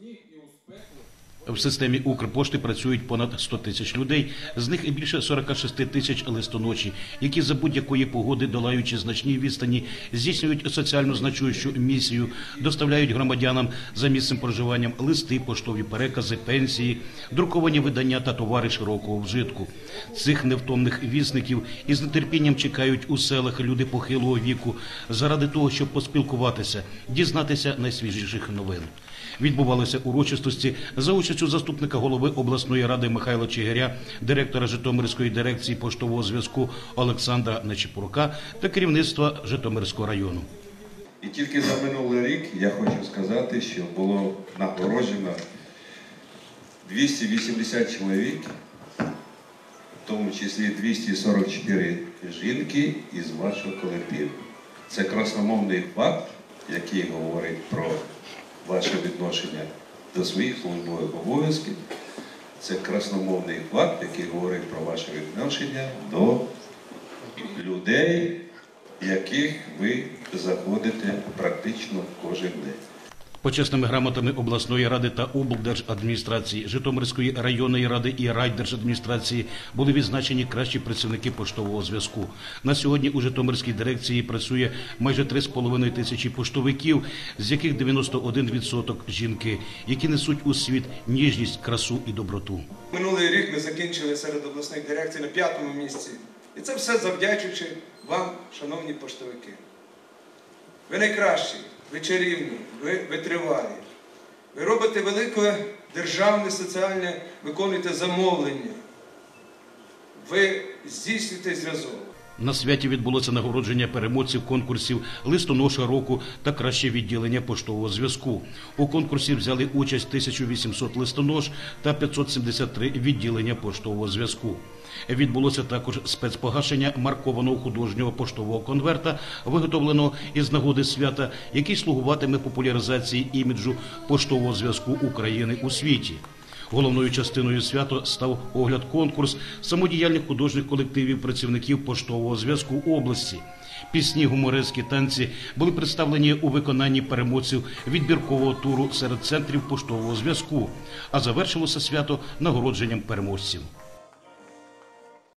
міцні і успеху В системі Укрпошти працюють понад 100 тисяч людей, з них більше 46 тисяч листоночі, які за будь-якої погоди, долаючи значні відстані, здійснюють соціально значущу місію, доставляють громадянам за місцем проживанням листи, поштові перекази, пенсії, друковані видання та товари широкого вжитку. Цих невтомних вісників із нетерпінням чекають у селах люди похилого віку заради того, щоб поспілкуватися, дізнатися найсвіжіших новин. Відбувалися урочистості за участю заступника голови обласної ради Михайла Чигиря, директора Житомирської дирекції поштового зв'язку Олександра Нечепурука та керівництва Житомирського району. І тільки за минулий рік я хочу сказати, що було нагороджено 280 чоловік, в тому числі 244 жінки із вашого колективу. Це красномовний факт, який говорить про ваше відношення до своїх службових обов'язків. Це красномовний факт, який говорить про ваше відношення до людей, яких ви заходите практично кожен день. Почесними грамотами обласної ради та облдержадміністрації, Житомирської районної ради і райдержадміністрації були відзначені кращі працівники поштового зв'язку. На сьогодні у Житомирській дирекції працює майже 3,5 тисячі поштовиків, з яких 91% жінки, які несуть у світ ніжність, красу і доброту. Минулий рік ми закінчили серед обласних дирекцій на п'ятому місці. І це все завдячуючи вам, шановні поштовики. Ви найкращі, ви чарівні, ви витривалі. Ви робите велике державне, соціальне, виконуєте замовлення. Ви здійснюєте зв'язок. На святі відбулося нагородження переможців конкурсів листоноша року та краще відділення поштового зв'язку. У конкурсі взяли участь 1800 листонож та 573 відділення поштового зв'язку. Відбулося також спецпогашення маркованого художнього поштового конверта, виготовленого із нагоди свята, який слугуватиме популяризації іміджу поштового зв'язку України у світі. Головною частиною свято став огляд конкурс самодіяльних художніх колективів працівників поштового зв'язку області. Пісні, гуморецькі танці були представлені у виконанні переможців відбіркового туру серед центрів поштового зв'язку. А завершилося свято нагородженням переможців.